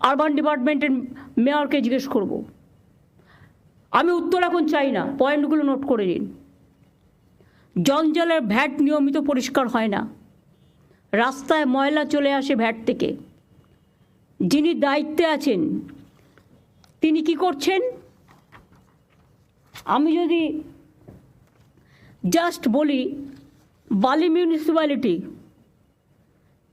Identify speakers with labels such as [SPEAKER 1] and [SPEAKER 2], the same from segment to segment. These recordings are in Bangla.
[SPEAKER 1] আরবান ডিপার্টমেন্টের মেয়রকে জিজ্ঞেস করব। আমি উত্তর এখন চাই না পয়েন্টগুলো নোট করে নিন। জঞ্জালের ভ্যাট নিয়মিত পরিষ্কার হয় না। রাস্তায় ময়লা চলে আসে ভ্যাট থেকে। যিনি দায়িত্বে আছেন, তিনি কি করছেন? আমি যদি জাস্ট বলি, বালি মিউনিসিপ্যালিটি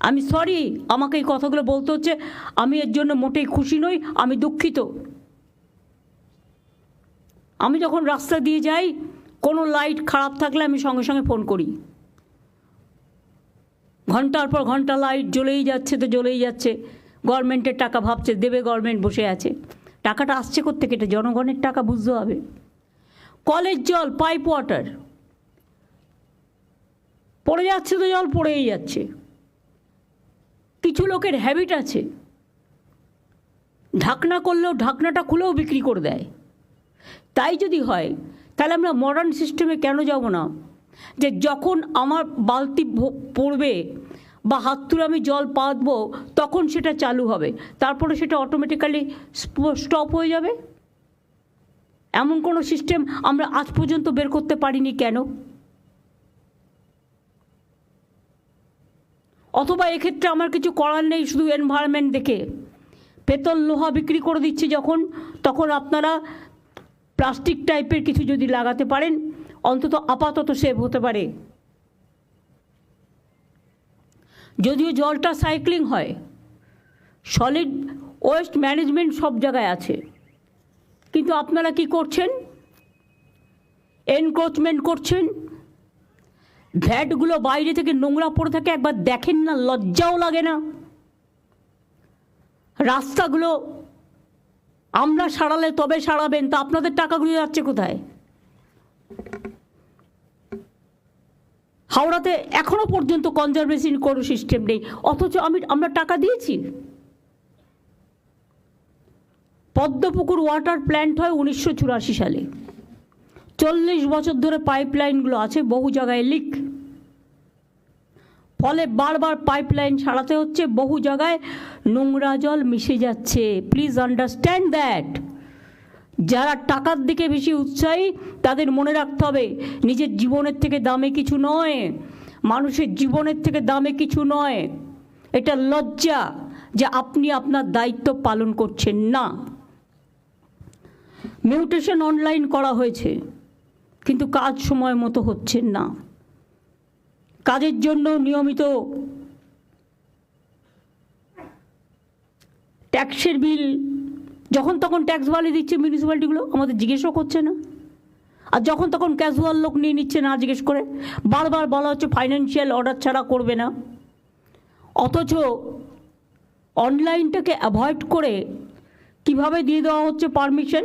[SPEAKER 1] আমি সরি আমাকে এই কথাগুলো বলতে হচ্ছে, আমি এর জন্য মোটেই খুশি নই, আমি দুঃখিত। আমি যখন রাস্তা দিয়ে যাই, কোনো লাইট খারাপ থাকলে আমি সঙ্গে সঙ্গে ফোন করি। ঘণ্টার পর ঘণ্টা লাইট জ্বলেই যাচ্ছে তো জ্বলেই যাচ্ছে। গভর্নমেন্টের টাকা ভাবছে, দেবে গভর্নমেন্ট বসে আছে। টাকাটা আসছে কোথেকে এটা জনগণের টাকা, বুঝতে হবে। কলের জল পাইপ ওয়াটার পড়ে যাচ্ছে তো জল, পড়েই যাচ্ছে। কিছু লোকের হ্যাবিট আছে। ঢাকনা করলেও ঢাকনাটা খুলেও বিক্রি করে দেয়। তাই যদি হয়, তাহলে আমরা মডার্ন সিস্টেমে কেন যাব না? যে যখন আমার বালতি পড়বে বা হাত তুলে আমি জল পাতবো, তখন সেটা চালু হবে। তারপরে সেটা অটোমেটিক্যালি স্টপ হয়ে যাবে। এমন কোনো সিস্টেম আমরা আজ পর্যন্ত বের করতে পারিনি কেন? অথবা এক্ষেত্রে আমার কিছু করার নেই, শুধু এনভায়রনমেন্ট দেখে। পেতল লোহা বিক্রি করে দিচ্ছে যখন, তখন আপনারা প্লাস্টিক টাইপের কিছু যদি লাগাতে পারেন, অন্তত আপাতত সেভ হতে পারে। যদিও জলটা সাইক্লিং হয় সলিড ওয়েস্ট ম্যানেজমেন্ট সব জায়গায় আছে। কিন্তু আপনারা কি করছেন? এনক্রোচমেন্ট করছেন ভ্যাটগুলো বাইরে থেকে নোংরা পড়ে থাকে, একবার দেখেন না, লজ্জাও লাগে না। রাস্তাগুলো আমরা সারালে তবে সারাবেন, তা আপনাদের টাকাগুলো যাচ্ছে কোথায়? হাওড়াতে এখনও পর্যন্ত কনজারভেশন কোনো সিস্টেম নেই, অথচ আমি আমরা টাকা দিয়েছি। পদ্মপুকুর ওয়াটার প্ল্যান্ট হয় উনিশশো চুরাশি সালে। চল্লিশ বছর ধরে পাইপলাইনগুলো আছে বহু জায়গায় লিক। ফলে বারবার পাইপলাইন সারাতে হচ্ছে, বহু জায়গায় নোংরা জল মিশে যাচ্ছে। প্লিজ আন্ডারস্ট্যান্ড দ্যাট যারা টাকার দিকে বেশি উৎসাহী, তাদের মনে রাখতে হবে, নিজের জীবনের থেকে দামে কিছু নয়। মানুষের জীবনের থেকে দামে কিছু নয়। এটা লজ্জা যে আপনি আপনার দায়িত্ব পালন করছেন না। মিউটেশন অনলাইন করা হয়েছে। কিন্তু কাজ সময় মতো হচ্ছে না। কাজের জন্য নিয়মিত ট্যাক্সের বিল, যখন তখন ট্যাক্স বাড়িয়ে দিচ্ছে মিউনিসিপ্যালিটিগুলো, আমাদের জিজ্ঞেসও করছে না। আর যখন তখন ক্যাজুয়াল লোক নিয়ে নিচ্ছে না জিজ্ঞেস করে। বারবার বলা হচ্ছে ফাইন্যান্সিয়াল অর্ডার ছাড়া করবে না। অথচ অনলাইনটাকে অ্যাভয়েড করে কীভাবে দিয়ে দেওয়া হচ্ছে পারমিশন?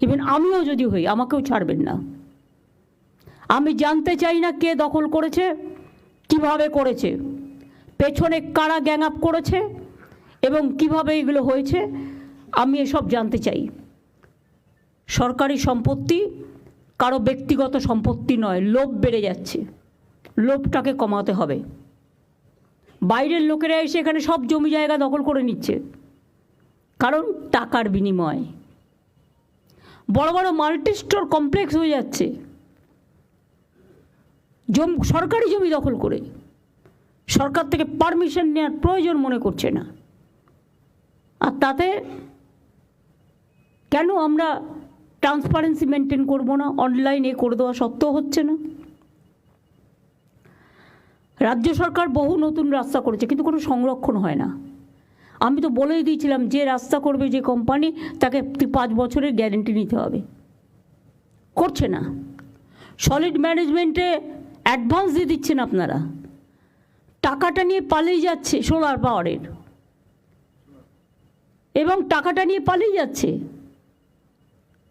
[SPEAKER 1] ইভেন আমিও যদি হই, আমাকেও ছাড়বেন না। আমি জানতে চাই না কে দখল করেছে, কীভাবে করেছে, পেছনে কারা গ্যাং আপ করেছে, এবং কীভাবে এগুলো হয়েছে, আমি এসব জানতে চাই। সরকারি সম্পত্তি কারও ব্যক্তিগত সম্পত্তি নয়, লোভ বেড়ে যাচ্ছে। লোভটাকে কমাতে হবে। বাইরের লোকেরা এসে এখানে সব জমি জায়গা দখল করে নিচ্ছে। কারণ টাকার বিনিময়। বড় বড় মাল্টি স্টোর কমপ্লেক্স হয়ে যাচ্ছে। জম, সরকারি জমি দখল করে। সরকার থেকে পারমিশন নেওয়ার প্রয়োজন মনে করছে না। আর তাতে কেন আমরা ট্রান্সপারেন্সি মেনটেন করব না? অনলাইনে করে দেওয়া সত্ত্বেও হচ্ছে না। রাজ্য সরকার বহু নতুন রাস্তা করেছে, কিন্তু কোনো সংরক্ষণ হয় না। আমি তো বলেই দিয়েছিলাম, যে রাস্তা করবে যে কোম্পানি তাকে পাঁচ বছরের গ্যারেন্টি নিতে হবে। করছে না। সলিড ম্যানেজমেন্টে অ্যাডভান্স দিয়ে দিচ্ছেন আপনারা। টাকাটা নিয়ে পালিয়ে যাচ্ছে সোলার পাওয়ারের এবং টাকাটা নিয়ে পালিয়ে যাচ্ছে।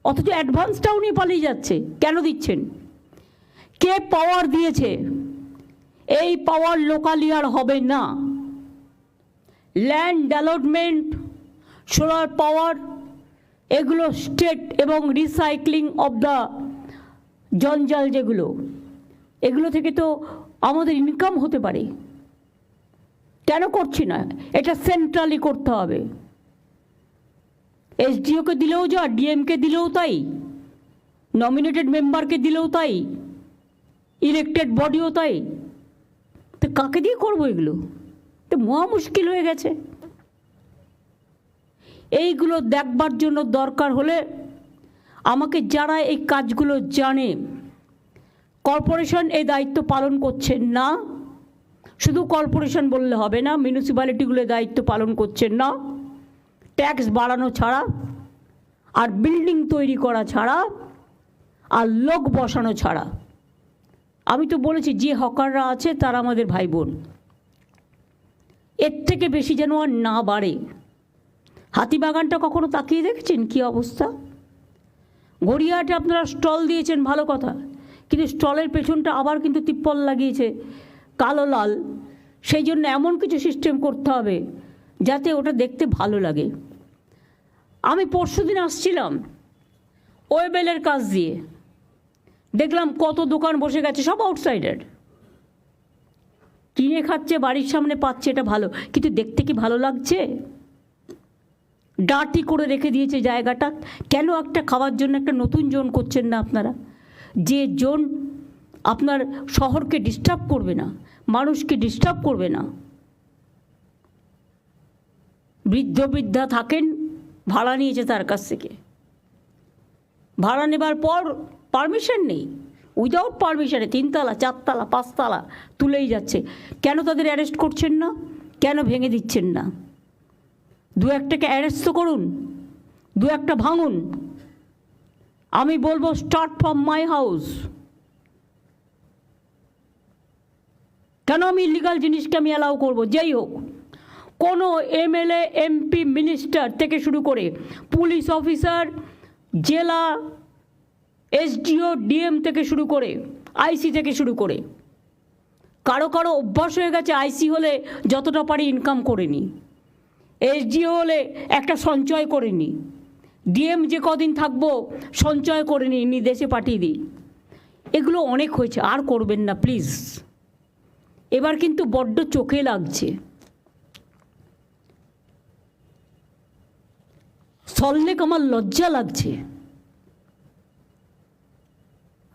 [SPEAKER 1] অথচ অ্যাডভান্সটাও নিয়ে পালিয়ে যাচ্ছে। কেন দিচ্ছেন? কে পাওয়ার দিয়েছে? এই পাওয়ার লোকালি আর হবে না। ল্যান্ড ডেভেলপমেন্ট সোলার পাওয়ার এগুলো স্টেট এবং রিসাইক্লিং অফ দ্য জঞ্জাল যেগুলো, এগুলো থেকে তো আমাদের ইনকাম হতে পারে। কেন করছি না? এটা সেন্ট্রালি করতে হবে। এসডিওকে দিলেও যা ডিএমকে দিলেও তাই নমিনেটেড মেম্বারকে দিলেও তাই ইলেক্টেড বডিও তাই। তো কাকে দিয়ে করব এগুলো? তো মহা মুশকিল হয়ে গেছে। এইগুলো দেখবার জন্য দরকার হলে আমাকে যারা এই কাজগুলো জানে, কর্পোরেশন এই দায়িত্ব পালন করছেন না। শুধু কর্পোরেশন বললে হবে না, মিউনিসিপ্যালিটিগুলো দায়িত্ব পালন করছেন না। ট্যাক্স বাড়ানো ছাড়া আর বিল্ডিং তৈরি করা ছাড়া আর লোক বসানো ছাড়া। আমি তো বলেছি, যে হকাররা আছে তারা আমাদের ভাই বোন। এর থেকে বেশি যেন আর না বাড়ে। হাতিবাগানটা কখনো তাকিয়ে দেখেছেন কি অবস্থা? গড়িয়াহাটে আপনারা স্টল দিয়েছেন, ভালো কথা। কিন্তু স্টলের পেছনটা আবার কিন্তু তিপ্পল লাগিয়েছে, কালো লাল। সেই জন্য এমন কিছু সিস্টেম করতে হবে, যাতে ওটা দেখতে ভালো লাগে। আমি পরশু দিন আসছিলাম, ওয়েবেলের কাজ দিয়ে। দেখলাম কত দোকান বসে গেছে, সব আউটসাইডার কিনে খাচ্ছে, বাড়ির সামনে পাচ্ছে, এটা ভালো। কিন্তু দেখতে কি ভালো লাগছে? ডার্টি করে রেখে দিয়েছে জায়গাটা। কেন একটা খাওয়ার জন্য একটা নতুন জোন করছেন না আপনারা? যে জোন আপনার শহরকে ডিস্টার্ব করবে না, মানুষকে ডিস্টার্ব করবে না। বৃদ্ধ বৃদ্ধা থাকেন, ভাড়া নিয়েছে তার কাছ থেকে। ভাড়া নেবার পর পারমিশন নেই। উইদাউট পারমিশনে তিনতলা, চারতলা, পাঁচতলা, তুলেই যাচ্ছে। কেন তাদের অ্যারেস্ট করছেন না? কেন ভেঙে দিচ্ছেন না? দু একটাকে অ্যারেস্ট তো করুন, দু একটা ভাঙুন। আমি বলব স্টার্ট ফ্রম মাই হাউস কেন আমি ইলিগাল জিনিসকে আমি অ্যালাউ করব? যেই হোক, কোনো এমএলএ, এমপি মিনিস্টার থেকে শুরু করে পুলিশ অফিসার জেলা এসডিও, ডিএম থেকে শুরু করে, আইসি থেকে শুরু করে। কারও কারও অভ্যাস হয়ে গেছে আইসি হলে যতটা পারি ইনকাম করে নি। এসডিও হলে একটা সঞ্চয় করে নি। ডিএম যে কদিন থাকব সঞ্চয় করে নিই নি দেশে পাঠিয়ে দিই। এগুলো অনেক হয়েছে, আর করবেন না প্লিজ এবার কিন্তু বড্ড চোখে লাগছে। সল্লেক আমার লজ্জা লাগছে।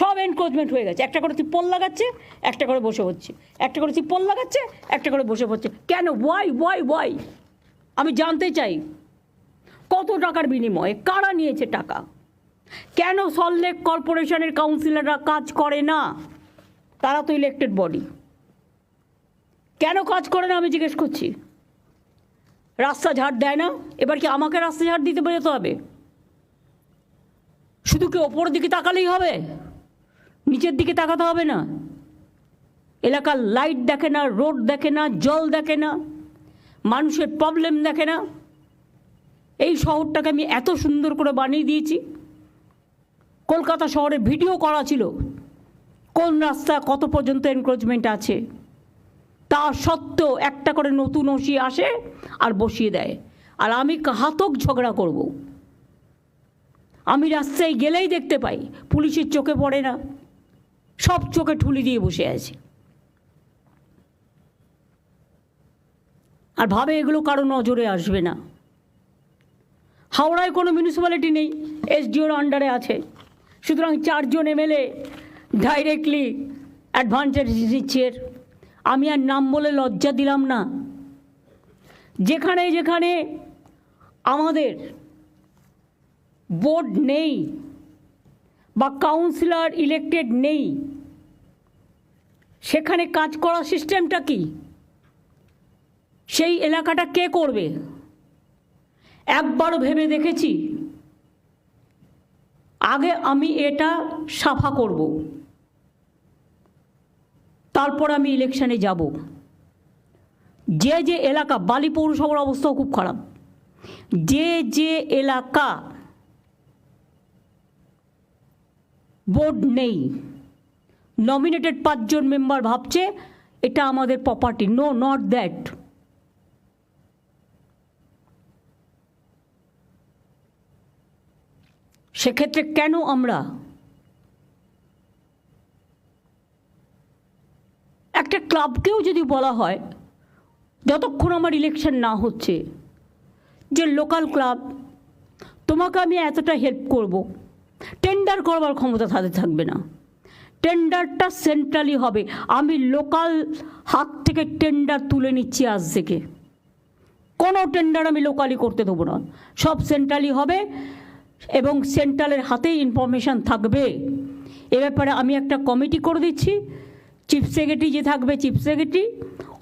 [SPEAKER 1] সব এনক্রোচমেন্ট হয়ে গেছে। একটা করে তিপ্পল লাগাচ্ছে, একটা করে বসে হচ্ছে একটা করে তিপ্পল লাগাচ্ছে, একটা করে বসে পড়ছে। কেন? ওয়াই ওয়াই ওয়াই আমি জানতে চাই, কত টাকার বিনিময়ে? কারা নিয়েছে টাকা? কেন সল্টলেক কর্পোরেশনের কাউন্সিলররা কাজ করে না? তারা তো ইলেকটেড বডি কেন কাজ করে না আমি জিজ্ঞেস করছি? রাস্তা ঝাড় দেয় না? এবার কি আমাকে রাস্তা ঝাড় দিতে বেরোতে হবে? শুধু কি ওপরের দিকে তাকালেই হবে? নিচের দিকে তাকাতে হবে না। এলাকার লাইট দেখে না রোড দেখে না, জল দেখে না, মানুষের প্রবলেম দেখে না। এই শহরটাকে আমি এত সুন্দর করে বানিয়ে দিয়েছি। কলকাতা শহরে ভিডিও করা ছিল। কোন রাস্তা, কত পর্যন্ত এনক্রোচমেন্ট আছে? তা সত্ত্বেও একটা করে নতুন ওসি আসে আর বসিয়ে দেয়। আর আমি ঘাতক ঝগড়া করব। আমি রাস্তায় গেলেই দেখতে পাই, পুলিশের চোখে পড়ে না। সব চোখে ঠুলি দিয়ে বসে আছে। আর ভাবে এগুলো কারও নজরে আসবে না। হাওড়ায় কোনো মিউনিসিপ্যালিটি নেই এসডিওর আন্ডারে আছে। সুতরাং চারজন এমএলএ ডাইরেক্টলি অ্যাডভান্টেজ দিচ্ছে আমি আর নাম বলে লজ্জা দিলাম না। যেখানে যেখানে আমাদের বোর্ড নেই বা কাউন্সিলর ইলেক্টেড নেই সেখানে কাজ করার সিস্টেমটা কি? সেই এলাকাটা কে করবে? একবারও ভেবে দেখেছি। আগে আমি এটা সাফা করব। তারপর আমি ইলেকশনে যাব। যে যে এলাকা, বালি পৌরসভার অবস্থাও খুব খারাপ। যে যে এলাকা, বোর্ড নেই। নমিনেটেড পাঁচজন মেম্বার ভাবছে, এটা আমাদের প্রপার্টি নো নট দ্যাট সেক্ষেত্রে কেন আমরা? একটা ক্লাবকেও যদি বলা হয়, যতক্ষণ আমার ইলেকশন না হচ্ছে, যে লোকাল ক্লাব তোমাকে আমি এতটা হেল্প করব। টেন্ডার করবার ক্ষমতা তাদের থাকবে না। টেন্ডারটা সেন্ট্রালি হবে। আমি লোকাল হাত থেকে টেন্ডার তুলে নিচ্ছি আজ থেকে। কোনো টেন্ডার আমি লোকালি করতে দেবো না। সব সেন্ট্রালি হবে এবং সেন্ট্রালের হাতেই ইনফরমেশান থাকবে। এ ব্যাপারে আমি একটা কমিটি করে দিচ্ছি। চিফ সেক্রেটারি যে থাকবে, chief secretary,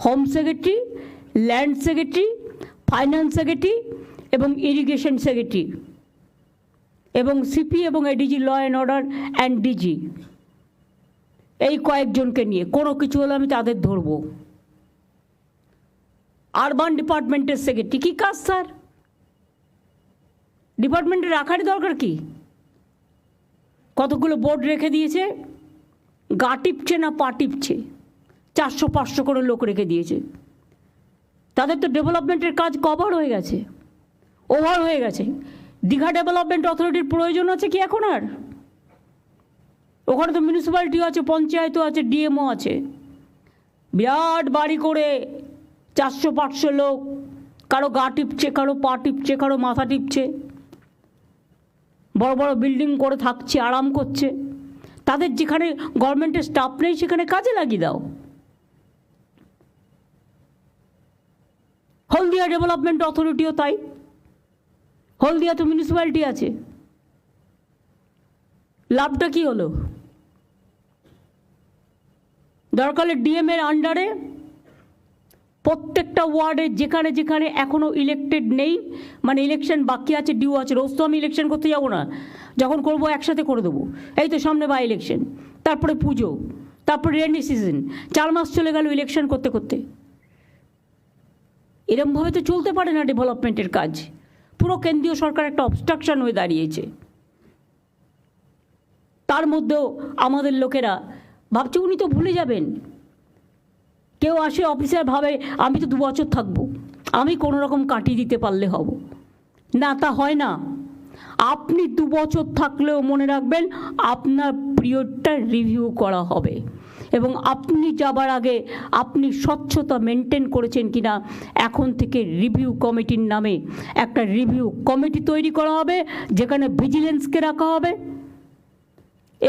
[SPEAKER 1] home secretary, land secretary, finance secretary এবং ইরিগেশন সেক্রেটারি এবং সিপি এবং ADG, law and order and DG. এই কয়েকজনকে নিয়ে, কোনো কিছু হলে আমি তাদের ধরবো। আরবান ডিপার্টমেন্টের সেক্রেটারি কী কাজ স্যার? ডিপার্টমেন্টে রাখারই দরকার কি? কতগুলো বোর্ড রেখে দিয়েছে? গা টিপছে না পা টিপছে? চারশো পাঁচশো করে লোক রেখে দিয়েছে। তাদের তো ডেভেলপমেন্টের কাজ কভার হয়ে গেছে। ওভার হয়ে গেছে। দীঘা ডেভেলপমেন্ট অথরিটির প্রয়োজন আছে কি এখন আর? ওখানে তো মিউনিসিপ্যালিটিও আছে, পঞ্চায়েতও আছে ডিএমও আছে। বিরাট বাড়ি করে চারশো, পাঁচশো লোক, কারও গা টিপছে, কারও পা টিপছে, কারও মাথা টিপছে। বড় বড় বিল্ডিং করে থাকছে, আরাম করছে। তাদের যেখানে গভর্নমেন্টের স্টাফ নেই, সেখানে কাজে লাগিয়ে দাও। হলদিয়া ডেভেলপমেন্ট অথরিটিও তাই। হলদিয়া তো মিউনিসিপ্যালিটি আছে। লাভটা কি হলো? দরকার ডিএম এর আন্ডারে প্রত্যেকটা ওয়ার্ডে যেখানে যেখানে এখনও ইলেক্টেড নেই মানে ইলেকশন বাকি আছে ডিউ আছে, রোজ তো আমি ইলেকশন করতে যাব না, যখন করব একসাথে করে দেবো। এই তো সামনে বা ইলেকশন তারপরে পুজো, তারপরে রেনি সিজন চার মাস চলে গেল ইলেকশন করতে করতে। এরমভাবে তো চলতে পারে না ডেভেলপমেন্টের কাজ। পুরো কেন্দ্রীয় সরকার একটা অবস্ট্রাকশন হয়ে দাঁড়িয়েছে। তার মধ্যেও আমাদের লোকেরা ভাবছে উনি তো ভুলে যাবেন। কেউ আসে অফিসার ভাবে, আমি তো দু বছর থাকব। আমি কোনো রকম কাটিয়ে দিতে পারলে হব। না, তা হয় না। আপনি দু বছর থাকলেও মনে রাখবেন, আপনার পিরিয়ডটা রিভিউ করা হবে। এবং আপনি যাবার আগে আপনি স্বচ্ছতা মেনটেন করেছেন কি না এখন থেকে রিভিউ কমিটির নামে একটা রিভিউ কমিটি তৈরি করা হবে, যেখানে ভিজিলেন্সকে রাখা হবে।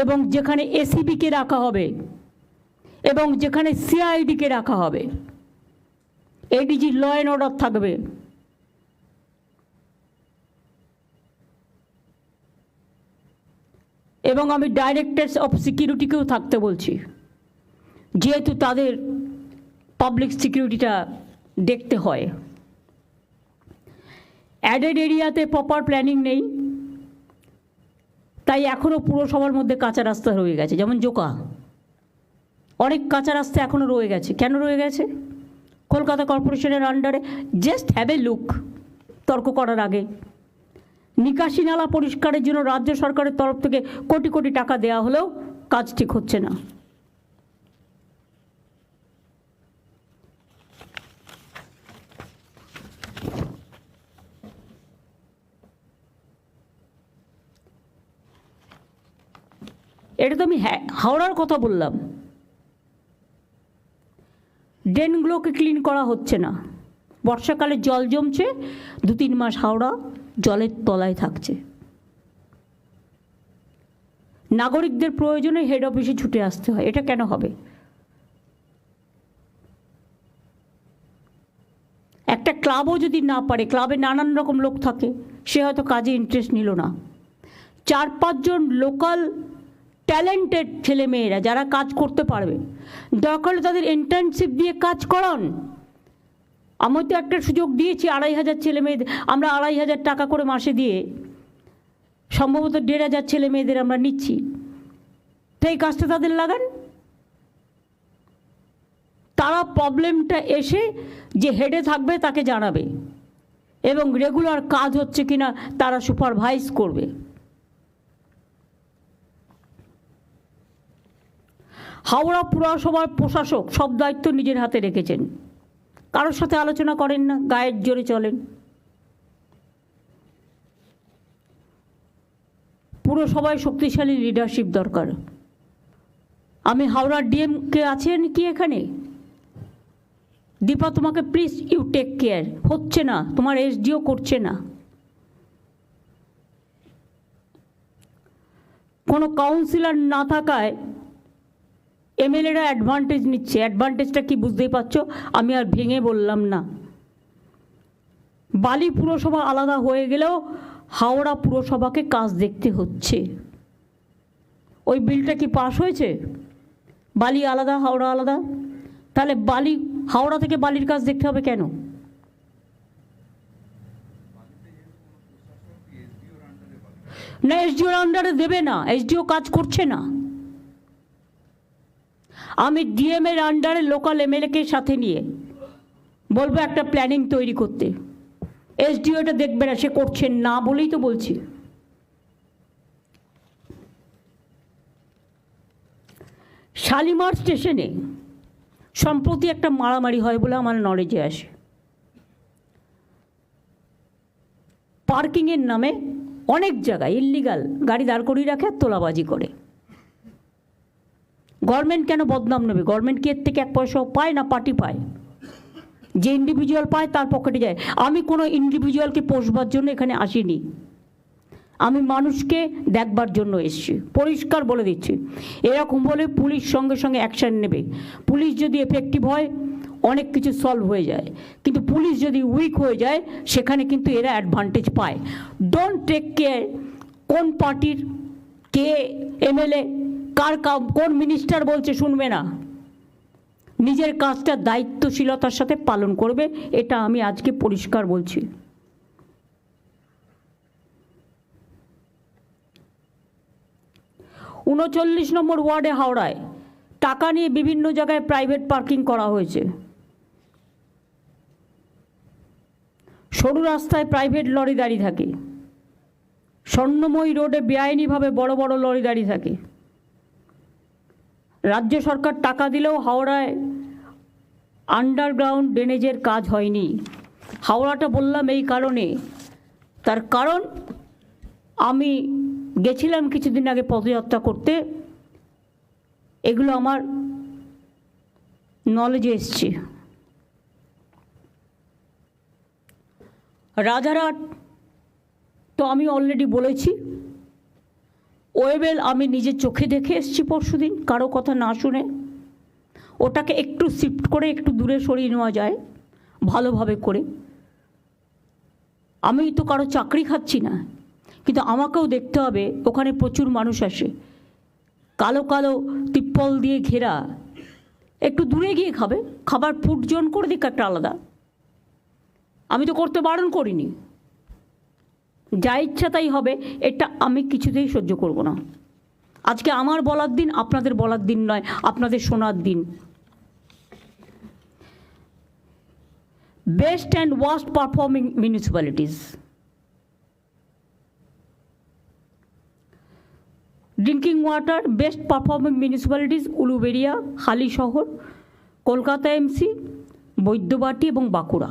[SPEAKER 1] এবং যেখানে এসিবিকে রাখা হবে এবং যেখানে সিআইডিকে রাখা হবে এডিজি ল অ্যান্ড অর্ডার থাকবে। এবং আমি ডাইরেক্টরস অফ সিকিউরিটিকেও থাকতে বলছি, যেহেতু তাদের পাবলিক সিকিউরিটিটা দেখতে হয়। অ্যাডেড এরিয়াতে প্রপার প্ল্যানিং নেই। তাই এখনও পুরসভার মধ্যে কাঁচা রাস্তা রয়ে গেছে, যেমন জোকা। অনেক কাঁচা রাস্তা এখনও রয়ে গেছে। কেন রয়ে গেছে? কলকাতা কর্পোরেশনের আন্ডারে জাস্ট হ্যাভ এ লুক তর্ক করার আগে। নিকাশি নালা পরিষ্কারের জন্য রাজ্য সরকারের তরফ থেকে কোটি কোটি টাকা দেওয়া হলেও কাজ ঠিক হচ্ছে না। এটা তো আমি হ্যাঁ হাওড়ার কথা বললাম। ড্রেনগুলোকে ক্লিন করা হচ্ছে না। বর্ষাকালে জল জমছে, দু তিন মাস হাওড়া জলের তলায় থাকছে। নাগরিকদের প্রয়োজনে হেড অফিসে ছুটে আসতে হয়, এটা কেন হবে? একটা ক্লাবও যদি না পারে ক্লাবে নানান রকম লোক থাকে, সে হয়তো কাজে ইন্টারেস্ট নিল না। চার পাঁচজন লোকাল ট্যালেন্টেড ছেলে মেয়েরা যারা কাজ করতে পারবে। দরকার তাদের ইন্টার্নশিপ দিয়ে কাজ করান। আমি তো একটা সুযোগ দিয়েছি আড়াই হাজার ছেলে মেয়েদের আমরা আড়াই হাজার টাকা করে মাসে দিয়ে সম্ভবত দেড় হাজার ছেলে মেয়েদের আমরা নিচ্ছি। তো এই কাজটা তাদের লাগান। তারা প্রবলেমটা এসে যে হেডে থাকবে তাকে জানাবে। এবং রেগুলার কাজ হচ্ছে কিনা তারা সুপারভাইজ করবে। হাওড়া পুরসভার প্রশাসক সব দায়িত্ব নিজের হাতে রেখেছেন। কারোর সাথে আলোচনা করেন না, গায়ের জোরে চলেন। পুরসভায় শক্তিশালী লিডারশিপ দরকার। আমি হাওড়ার ডিএমকে আছেন কি এখানে? দীপা, তোমাকে প্লিজ ইউ টেক কেয়ার হচ্ছে না, তোমার এসডিও করছে না। কোনো কাউন্সিলর না থাকায় এমএলএরা অ্যাডভান্টেজ নিচ্ছে। অ্যাডভান্টেজটা কি বুঝতেই পারছ? আমি আর ভেঙে বললাম না। বালি পুরসভা আলাদা হয়ে গেলেও হাওড়া পুরসভাকে কাজ দেখতে হচ্ছে। ওই বিলটা কি পাশ হয়েছে? বালি আলাদা, হাওড়া আলাদা? তাহলে বালি হাওড়া থেকে বালির কাজ দেখতে হবে কেন? না এসডিওর আন্ডারে দেবে না। এসডিও কাজ করছে না। আমি ডিএম এর আন্ডারে লোকাল এমএলএকে সাথে নিয়ে বলব একটা প্ল্যানিং তৈরি করতে। এসডিও এটা দেখবে না, সে করছেন না বলেই তো বলছি। শালিমার স্টেশনে সম্প্রতি একটা মারামারি হয় বলে আমার নলেজে আসে। পার্কিংয়ের নামে অনেক জায়গায় ইল্লিগাল গাড়ি দাঁড় করিয়ে রাখে তোলাবাজি করে। গভর্নমেন্ট কেন বদনাম নেবে? গভর্নমেন্ট কি এর থেকে এক পয়সাও পায় না পার্টি পায়? যে ইন্ডিভিজুয়াল পায়, তার পকেটে যায়। আমি কোনো ইন্ডিভিজুয়ালকে পোষবার জন্য এখানে আসিনি। আমি মানুষকে দেখবার জন্য এসেছি। পরিষ্কার বলে দিচ্ছি। এরকম বলে পুলিশ সঙ্গে সঙ্গে অ্যাকশান নেবে। পুলিশ যদি এফেক্টিভ হয়, অনেক কিছু সলভ হয়ে যায়। কিন্তু পুলিশ যদি উইক হয়ে যায়, সেখানে কিন্তু এরা অ্যাডভান্টেজ পায়। ডোন্ট টেক কেয়ার কোন পার্টির কে এমএলএ কার কোন মিনিস্টার বলছে শুনবে না। নিজের কাজটা দায়িত্বশীলতার সাথে পালন করবে, এটা আমি আজকে পরিষ্কার বলছি। উনচল্লিশ নম্বর ওয়ার্ডে হাওড়ায় টাকা নিয়ে বিভিন্ন জায়গায় প্রাইভেট পার্কিং করা হয়েছে। সরু রাস্তায় প্রাইভেট লরি দাঁড়িয়ে থাকে। স্বর্ণময়ী রোডে বেআইনিভাবে বড় বড় লরি দাঁড়িয়ে থাকে। রাজ্য সরকার টাকা দিলেও হাওড়ায় আন্ডারগ্রাউন্ড ড্রেনেজের কাজ হয়নি। হাওড়াটা বললাম এই কারণে। তার কারণ, আমি গেছিলাম কিছুদিন আগে পদযাত্রা করতে। এগুলো আমার নলেজে এসছে। রাজারহাট, তো আমি অলরেডি বলেছি ওয়েবেল, আমি নিজের চোখে দেখে এসেছি পরশু দিন কারও কথা না শুনে। ওটাকে একটু শিফট করে, একটু দূরে সরিয়ে নেওয়া যায়, ভালোভাবে করে। আমি তো কারও চাকরি খাচ্ছি না, কিন্তু আমাকেও দেখতে হবে, ওখানে প্রচুর মানুষ আসে। কালো কালো তিপ্পল দিয়ে ঘেরা, একটু দূরে গিয়ে খাবে। খাবার ফুড জোন করে দিক একটা আলাদা। আমি তো করতে বারণ করিনি। যা ইচ্ছা তাই হবে, এটা আমি কিছুতেই সহ্য করব না। আজকে আমার বলার দিন, আপনাদের বলার দিন নয়, আপনাদের শোনার দিন। Best and worst performing municipalities. Drinking water, best performing municipalities Uluberia Halisahar, Kolkata MC Baidyabati এবং Bankura.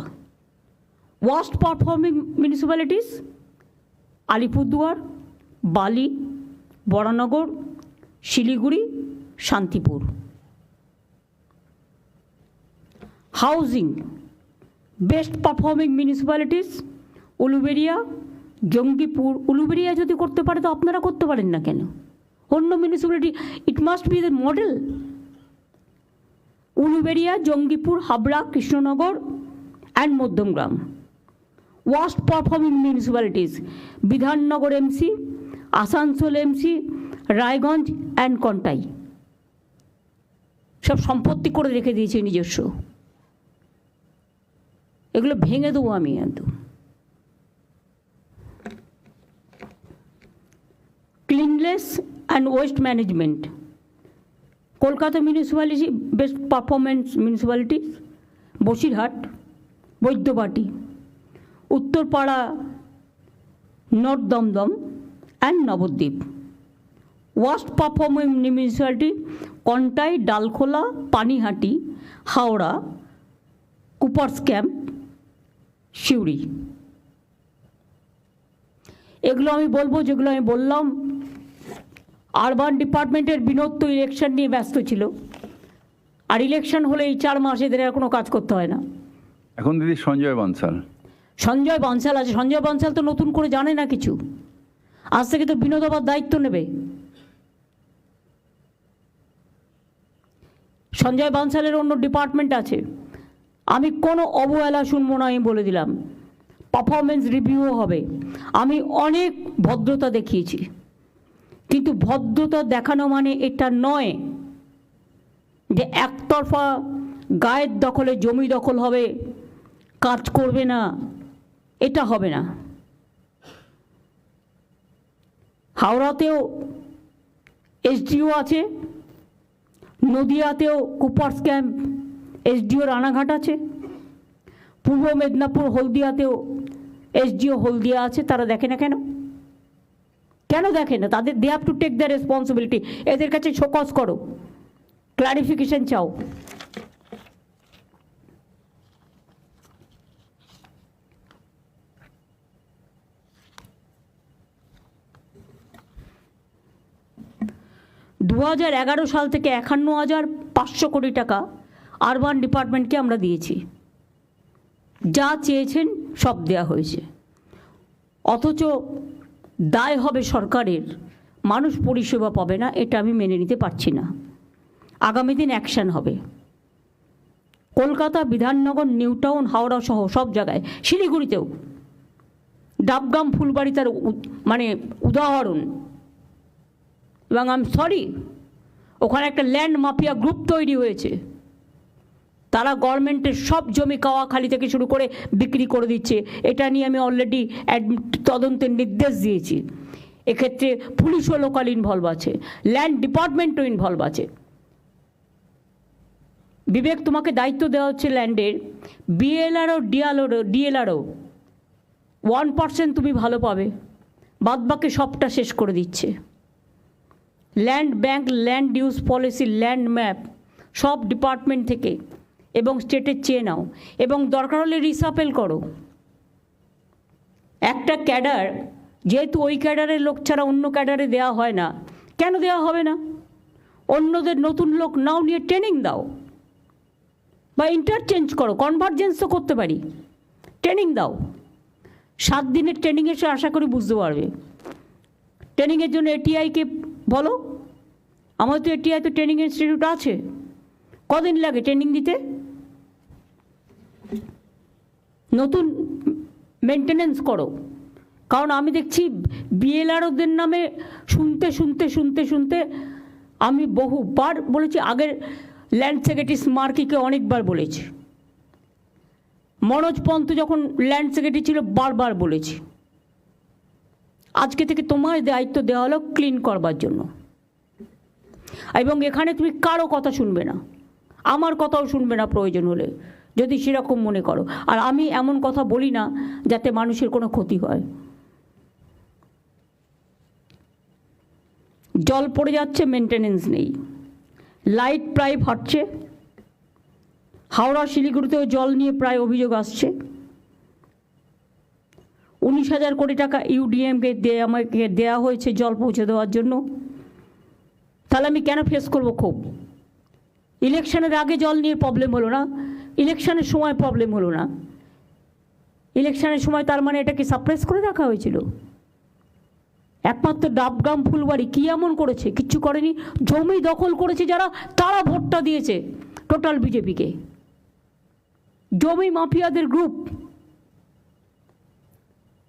[SPEAKER 1] Worst performing municipalities Alipurduar, Bally, Baranagar, Siliguri, Shantipur. Housing best performing municipalities Uluberia Jangipur. Uluberia যদি করতে পারে, তো আপনারা করতে পারেন না কেন? অন্য municipality it must be the model Uluberia Jangipur, Habra, Krishnanagar and Madhyamgram. Worst performing municipalities, Bidhannagar MC Asansol MC Raiganj and Contai. সব সম্পত্তি করে রেখে দিয়েছে নিজস্ব। এগুলো ভেঙে দেবো আমি একদম। Cleanliness and waste management Kolkata municipality best performance municipalities Basirhat, Baidyabati. Uttarpara north Dum Dum and Nabadwip worst performing municipality Contai Dalkhola Panihati Howrah Coopers Camp Suri এগুলো আমি বলব, যেগুলো আমি বললাম আরবান ডিপার্টমেন্টের বিনোদ ইলেকশন নিয়ে ব্যস্ত ছিল। আর ইলেকশন হলে এই চার মাস এদের আর কোনো কাজ করতে হয় না।
[SPEAKER 2] এখন দিদি সঞ্জয় বনসাল।
[SPEAKER 1] সঞ্জয় বনসাল আছে। সঞ্জয় বনসাল তো নতুন করে জানে না কিছু। আজ থেকে তো বিনোদ আবার দায়িত্ব নেবে। সঞ্জয় বনসালের অন্য ডিপার্টমেন্ট আছে। আমি কোনো অবহেলা শুনব না, আমি বলে দিলাম। পারফরমেন্স রিভিউও হবে। আমি অনেক ভদ্রতা দেখিয়েছি। কিন্তু ভদ্রতা দেখানো মানে এটা নয় যে একতরফা গায়ের দখলে জমি দখল হবে, কাজ করবে না। এটা হবে না। হাওড়াতেও এসডিও আছে, নদিয়াতেও কুপার্স ক্যাম্প এসডিও রানাঘাট আছে, পূর্ব মেদিনীপুর হলদিয়াতেও এসডিও হলদিয়া আছে, তারা দেখে না কেন? কেন দেখে না? তাদের they have to take the responsibility এদের কাছে শোকস করো। ক্লারিফিকেশন চাও। দু হাজার এগারো সাল থেকে একান্ন হাজার পাঁচশো কোটি টাকা আরবান ডিপার্টমেন্টকে আমরা দিয়েছি। যা চেয়েছেন সব দেয়া হয়েছে। অথচ দায় হবে সরকারের, মানুষ পরিষেবা পাবে না, এটা আমি মেনে নিতে পারছি না। আগামী দিন অ্যাকশন হবে। কলকাতা, বিধাননগর নিউ টাউন হাওড়া সহ সব জায়গায়, শিলিগুড়িতেও। ডাবগাম ফুলবাড়ি তার মানে উদাহরণ। এবং আম সরি ওখানে একটা ল্যান্ড মাফিয়া গ্রুপ তৈরি হয়েছে। তারা গভর্নমেন্টের সব জমি কাওয়াখালি থেকে শুরু করে বিক্রি করে দিচ্ছে। এটা নিয়ে আমি অলরেডি তদন্তের নির্দেশ দিয়েছি। এক্ষেত্রে পুলিশও লোকাল ইনভলভ আছে ল্যান্ড ডিপার্টমেন্টও ইনভলভ আছে। বিবেক, তোমাকে দায়িত্ব দেওয়া হচ্ছে ল্যান্ডের BLRO DLRO DLRO one percent তুমি ভালো পাবে। বাদবাকি সবটা শেষ করে দিচ্ছে। Land bank land use policy land map সব ডিপার্টমেন্ট থেকে এবং স্টেটের চেয়ে নাও। এবং দরকার হলে রিসাপেল করো। একটা ক্যাডার যেহেতু ওই ক্যাডারের লোক ছাড়া অন্য ক্যাডারে দেওয়া হয় না, কেন দেওয়া হবে না? অন্যদের নতুন লোক নাও নিয়ে ট্রেনিং দাও। বা ইন্টারচেঞ্জ করো কনভার্জেন্স তো করতে পারি। ট্রেনিং দাও। সাত দিনের ট্রেনিং এসে আশা করি বুঝতে পারবে। ট্রেনিংয়ের জন্য এটিআইকে বলো। আমাদের তো এটিআই তো ট্রেনিং ইনস্টিটিউট আছে। কদিন লাগে ট্রেনিং দিতে? নতুন মেনটেনেন্স করো। কারণ আমি দেখছি বিএলআরওদের নামে শুনতে শুনতে শুনতে শুনতে আমি বহুবার বলেছি, আগের ল্যান্ড সেক্রেটারি স্মার্কিকে অনেকবার বলেছি। মনোজ পন্ত যখন ল্যান্ড সেক্রেটারি ছিল, বারবার বলেছি। আজকে থেকে তোমার দায়িত্ব দেওয়া হলো ক্লিন করবার জন্য। এবং এখানে তুমি কারও কথা শুনবে না। আমার কথাও শুনবে না প্রয়োজন হলে, যদি সেরকম মনে করো। আর আমি এমন কথা বলি না যাতে মানুষের কোনো ক্ষতি হয়। জল পড়ে যাচ্ছে মেনটেনেন্স নেই। লাইট প্রায় ফাটছে। হাওড়া শিলিগুড়িতেও জল নিয়ে প্রায় অভিযোগ আসছে। উনিশ হাজার কোটি টাকা ইউডিএমকে দিয়ে, আমাকে দেওয়া হয়েছে জল পৌঁছে দেওয়ার জন্য। তাহলে আমি কেন ফেস করব খুব? ইলেকশনের আগে জল নিয়ে প্রবলেম হলো না? ইলেকশনের সময় প্রবলেম হলো না? ইলেকশনের সময় তার মানে এটাকে সাপ্রেস করে রাখা হয়েছিল? একমাত্র ডাবগ্রাম ফুলবাড়ি কী এমন করেছে? কিচ্ছু করেনি? জমি দখল করেছে যারা, তারা ভোটটা দিয়েছে টোটাল বিজেপিকে। জমি মাফিয়াদের গ্রুপ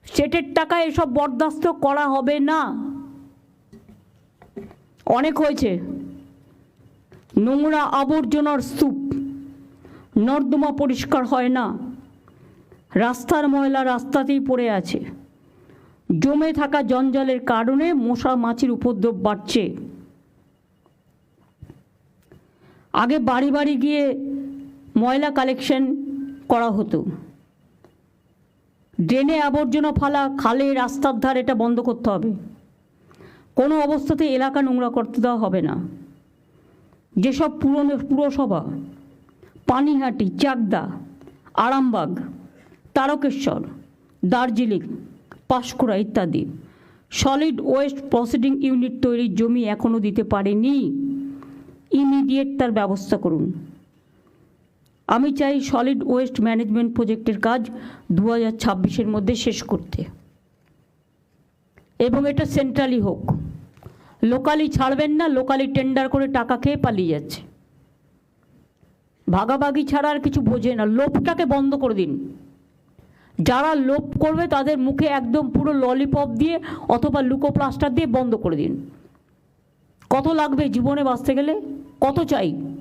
[SPEAKER 1] স্টেটের টাকা এসব বরদাস্ত করা হবে না। অনেক হয়েছে। নোংরা আবর্জনার স্তূপ। নর্দমা পরিষ্কার হয় না। রাস্তার ময়লা রাস্তাতেই পড়ে আছে। জমে থাকা জঞ্জালের কারণে মশা মাছির উপদ্রব বাড়ছে। আগে বাড়ি বাড়ি গিয়ে ময়লা কালেকশন করা হতো। ড্রেনে আবর্জনা ফালা, খালে, রাস্তার ধার, এটা বন্ধ করতে হবে। কোনো অবস্থাতে এলাকা নোংরা করতে দেওয়া হবে না। যেসব পুরনো পুরসভা, পানিহাটি, চাকদা, আরামবাগ, তারকেশ্বর, দার্জিলিং, পাঁশকুড়া ইত্যাদি, সলিড ওয়েস্ট প্রসিডিং ইউনিট তৈরির জমি এখনও দিতে পারেনি। ইমিডিয়েট তার ব্যবস্থা করুন। আমি চাই সলিড ওয়েস্ট ম্যানেজমেন্ট প্রজেক্টের কাজ দু হাজার ছাব্বিশের মধ্যে শেষ করতে। এবং এটা সেন্ট্রালি হোক। লোকালি ছাড়বেন না লোকালি টেন্ডার করে টাকা খেয়ে পালিয়ে যাচ্ছে। ভাগাভাগি ছাড়া আর কিছু বোঝে না। লোভটাকে বন্ধ করে দিন। যারা লোভ করবে তাদের মুখে একদম পুরো ললিপপ দিয়ে অথবা লুকো প্লাস্টার দিয়ে বন্ধ করে দিন। কত লাগবে জীবনে বাঁচতে গেলে? কত চাই?